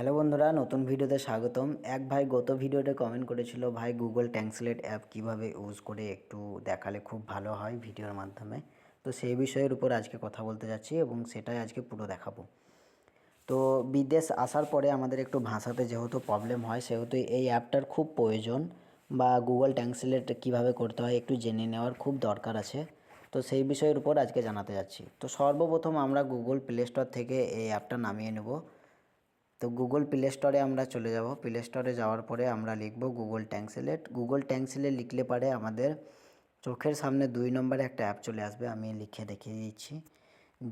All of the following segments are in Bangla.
হ্যালো বন্ধুরা, নতুন ভিডিওতে স্বাগতম। এক ভাই গত ভিডিওতে কমেন্ট করেছিল, ভাই গুগল ট্রান্সলেট অ্যাপ কীভাবে ইউজ করে একটু দেখালে খুব ভালো হয় ভিডিওর মাধ্যমে? তো সেই বিষয়ের উপর আজকে কথা বলতে যাচ্ছি এবং সেটাই আজকে পুরো দেখাবো। তো বিদেশ আসার পরে আমাদের একটু ভাষাতে যেহেতু প্রবলেম হয়, সেহেতু এই অ্যাপটার খুব প্রয়োজন বা গুগল ট্রান্সলেট কীভাবে করতে হয় একটু জেনে নেওয়ার খুব দরকার আছে। তো সেই বিষয়ের উপর আজকে জানাতে যাচ্ছি। তো সর্বপ্রথম আমরা গুগল প্লে স্টোর থেকে এই অ্যাপটা নামিয়ে নেব। তো গুগল প্লে স্টোরে আমরা চলে যাব। প্লে স্টোরে যাওয়ার পরে আমরা লিখব গুগল ট্যাঙ্কসেলেট গুগল ট্যাঙ্কসেলেট লিখলে পারে আমাদের চোখের সামনে দুই নম্বরে একটা অ্যাপ চলে আসবে। আমি লিখে দেখিয়ে দিচ্ছি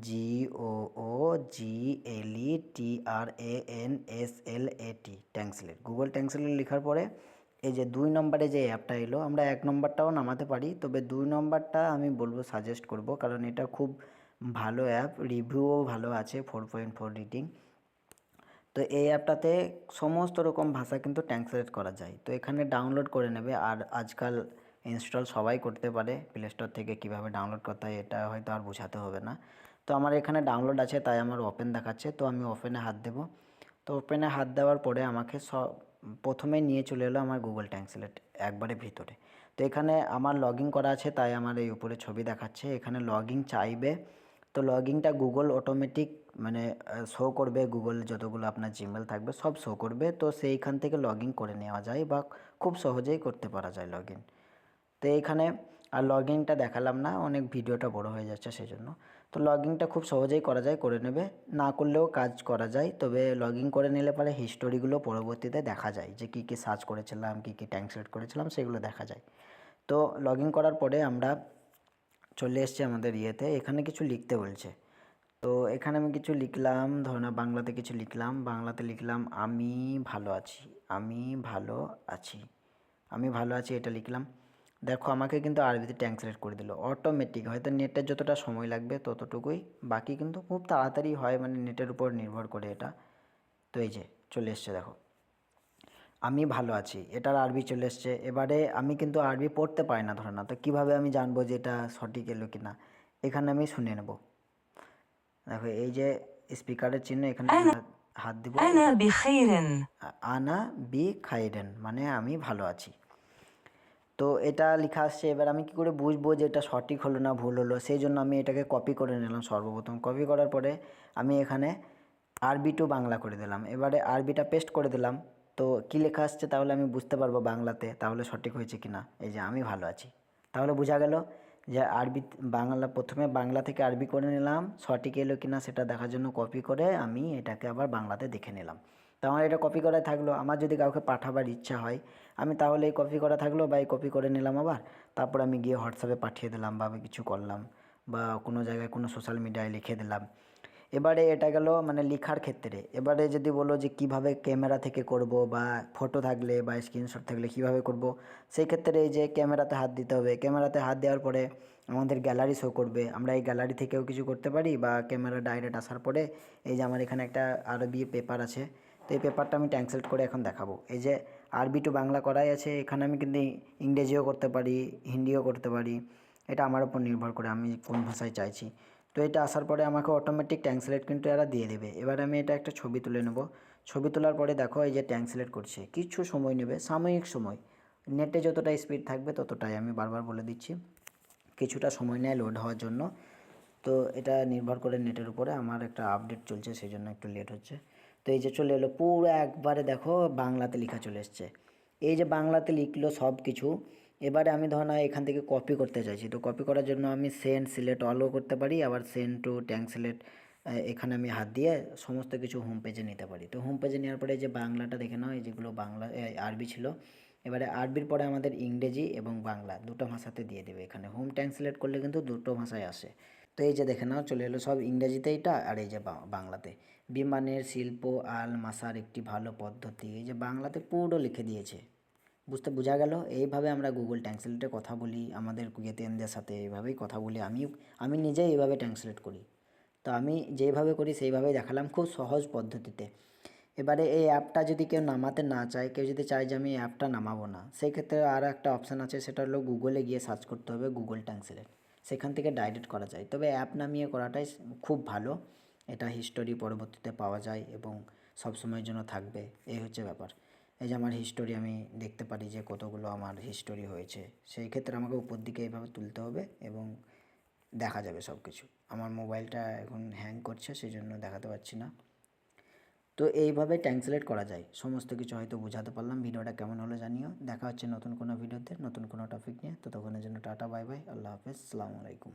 G O O G L E T R A N S L A T translate Google translate লেখার পরে এই যে দুই নম্বরে যে অ্যাপটা এলো, আমরা এক নম্বরটাও নামাতে পারি। তবে দুই নম্বরটা আমি বলব সাজেস্ট করব, কারণ এটা খুব ভালো অ্যাপ রিভিউও ভালো আছে ফোর পয়েন্ট ফোর রেটিং তো এই অ্যাপটাতে সমস্ত রকম ভাষা কিন্তু ট্রান্সলেট করা যায়। তো এখানে ডাউনলোড করে নেবে। আর আজকাল ইনস্টল সবাই করতে পারে। প্লে স্টোর থেকে কীভাবে ডাউনলোড করতে হয় এটা হয়তো আর বোঝাতে হবে না। তো আমার এখানে ডাউনলোড আছে, তাই আমার ওপেন দেখাচ্ছে। তো আমি ওপেনে হাত দেবো। তো ওপেনে হাত দেওয়ার পরে আমাকে সব, প্রথমে নিয়ে চলে এলো আমার গুগল ট্রান্সলেট একবারে ভিতরে। তো এখানে আমার লগ করা আছে, তাই আমার এই উপরে ছবি দেখাচ্ছে। এখানে লগ চাইবে তো লগইনটা গুগল অটোমেটিক মানে শো করবে গুগল যতগুলো আপনার জিমেল থাকবে সব শো করবে। তো সেইখান থেকে লগ করে নেওয়া যায় বা খুব সহজেই করতে পারা যায় লগ তো এইখানে আর লগ ইনটা দেখালাম না, অনেক ভিডিওটা বড় হয়ে যাচ্ছে সেই জন্য তো লগ ইনটা খুব সহজেই করা যায়, করে নেবে। না করলেও কাজ করা যায়, তবে লগ ইন করে নিলে পরে হিস্টোরিগুলো পরবর্তীতে দেখা যায় যে কী কী সার্চ করেছিলাম, কী কী ট্রান্সলেট করেছিলাম, সেগুলো দেখা যায়। তো লগ ইন করার পরে আমরা চলে এসছে আমাদের ইয়েতে, এখানে কিছু লিখতে বলছে। তো এখানে আমি কিছু লিখলাম ধরো না বাংলাতে কিছু লিখলাম, বাংলাতে লিখলাম, আমি ভালো আছি, আমি ভালো আছি, আমি ভালো আছি এটা লিখলাম। দেখো আমাকে কিন্তু আরবিতে ট্রান্সলেট করে দিল। অটোমেটিক হয়তো নেটের যতটা সময় লাগবে ততটুকুই, বাকি কিন্তু খুব তাড়াতাড়ি হয় মানে নেটের উপর নির্ভর করে এটা। তো এই যে, চলে এসছে, দেখো। আমি ভালো আছি এটার আরবি চলে এসছে। এবারে আমি কিন্তু আরবি পড়তে পারি না ধরে না তো কীভাবে আমি জানব যে এটা সঠিক এলো কি না? এখানে আমি শুনে নেব। দেখো এই যে স্পিকারের চিহ্ন এখানে হাত দিব। আনা বি খাইরেন মানে আমি ভালো আছি। তো এটা লেখা আসছে এবার আমি কি করে বুঝব যে এটা সঠিক হলো না ভুল হলো? সেই জন্য আমি এটাকে কপি করে নিলাম সর্বপ্রথম। কপি করার পরে আমি এখানে আরবি টু বাংলা করে দিলাম। এবারে আরবিটা পেস্ট করে দিলাম। তো কী লেখা আসছে তাহলে আমি বুঝতে পারব বাংলাতে, তাহলে সঠিক হয়েছে কি না? এই যে আমি ভালো আছি। তাহলে বোঝা গেল যে আরবি বাংলা প্রথমে বাংলা থেকে আরবি করে নিলাম, সঠিক এলো কি না সেটা দেখার জন্য কপি করে আমি এটাকে আবার বাংলাতে দেখে নিলাম। তো আমার এটা কপি করা থাকল, আমার যদি কাউকে পাঠাবার ইচ্ছা হয়, আমি তাহলে এই কপি করা থাকল বা এই কপি করে নিলাম আবার, তারপর আমি গিয়ে হোয়াটসঅ্যাপে পাঠিয়ে দিলাম বা আমি কিছু করলাম বা কোনো জায়গায় কোনো সোশ্যাল মিডিয়ায় লিখে দিলাম। এবারে এটা গেল মানে লেখার ক্ষেত্রে। এবারে যদি বলো যে কীভাবে ক্যামেরা থেকে করব বা ফটো থাকলে বা স্ক্রিনশট থাকলে কীভাবে করব, সেই ক্ষেত্রে এই যে ক্যামেরাতে হাত দিতে হবে। ক্যামেরাতে হাত দেওয়ার পরে আমাদের গ্যালারি শো করবে। আমরা এই গ্যালারি থেকেও কিছু করতে পারি বা ক্যামেরা ডাইরেক্ট আসার পরে এই যে আমার এখানে একটা আরবি পেপার আছে, তো এই পেপারটা আমি ট্রান্সলেট করে এখন দেখাবো। এই যে আরবি টু বাংলা করাই আছে, এখানে আমি কিন্তু ইংরেজিও করতে পারি, হিন্দিও করতে পারি। এটা আমার উপর নির্ভর করে আমি কোন ভাষায় চাইছি। তো এটা আসার পরে আমাকে অটোমেটিক ট্রান্সলেট কিন্তু এরা দিয়ে দেবে। এবার আমি এটা একটা ছবি তুলে নেব। ছবি তোলার পরে দেখো এই যে ট্রান্সলেট করছে। কিছু সময় নেবে, সাময়িক সময়। নেটে যতটা স্পিড থাকবে ততটাই আমি বারবার বলে দিচ্ছি। কিছুটা সময় নেয় লোড হওয়ার জন্য। তো এটা নির্ভর করে নেটের উপরে আমার একটা আপডেট চলছে সেই জন্য একটু লেট হচ্ছে। তো এই যে চলে এলো, পুরো একবারে দেখো বাংলাতে লেখা চলে এসছে। এই যে বাংলাতে লিখলো সব কিছু এবারে আমি ধর না এখান থেকে কপি করতে চাইছি। তো কপি করার জন্য আমি সেন্ড সিলেক্ট অলও করতে পারি, আবার সেন্ড টু ট্যাঙ্কসিলেট এখানে আমি হাত দিয়ে সমস্ত কিছু হোম পেজে নিতে পারি। তো হোম পেজে নেওয়ার পরে যে বাংলাটা দেখে নাও, এই যেগুলো বাংলা আরবি ছিল, এবারে আরবির পরে আমাদের ইংরেজি এবং বাংলা দুটো ভাষাতে দিয়ে দেবে এখানে। হোম ট্যাঙ্ক ট্রান্সলেট করলে কিন্তু দুটো ভাষায় আসে। তো এই যে দেখে নাও, চলে এলো সব ইংরেজিতে এটা আর এই যে বাংলাতে। বিমানের শিল্প, আল, মাসার একটি ভালো পদ্ধতি, এই যে বাংলাতে পুরো লিখে দিয়েছে। বুঝতে, বোঝা গেল। এইভাবে আমরা গুগল ট্রান্সলেটে কথা বলি, আমাদের কুয়েতিয়ানদের সাথে এইভাবেই কথা বলি। আমি আমি নিজেই এইভাবে ট্রান্সলেট করি। তো আমি যেভাবে করি, সেইভাবেই দেখালাম খুব সহজ পদ্ধতিতে। এবারে এই অ্যাপটা যদি কেউ নামাতে না চায়, কেউ যদি চায় যে আমি অ্যাপটা নামাবো না সেই ক্ষেত্রে আর একটা অপশান আছে, সেটা হলো গুগলে গিয়ে সার্চ করতে হবে গুগল ট্রান্সলেট সেখান থেকে ডাইরেক্ট করা যায়। তবে অ্যাপ নামিয়ে করাটাই খুব ভালো। এটা হিস্টোরি পরবর্তীতে পাওয়া যায় এবং সব সময়ের জন্য থাকবে। এই হচ্ছে ব্যাপার। এই যে আমার হিস্টোরি আমি দেখতে পারি যে কতগুলো আমার হিস্টোরি হয়েছে, সেই ক্ষেত্রে আমাকে উপর দিকে এইভাবে তুলতে হবে এবং দেখা যাবে সব কিছু আমার মোবাইলটা এখন হ্যাং করছে সেই জন্য দেখাতে পারছি না। তো এইভাবে ট্রান্সলেট করা যায়। সমস্ত কিছু হয়তো বোঝাতে পারলাম। ভিডিওটা কেমন হলো জানিও। দেখা হচ্ছে নতুন কোনো ভিডিওতে নতুন কোনো টপিক নিয়ে। তো তখনের জন্য টাটা বাই বাই আল্লাহ হাফেজ। আলাইকুম।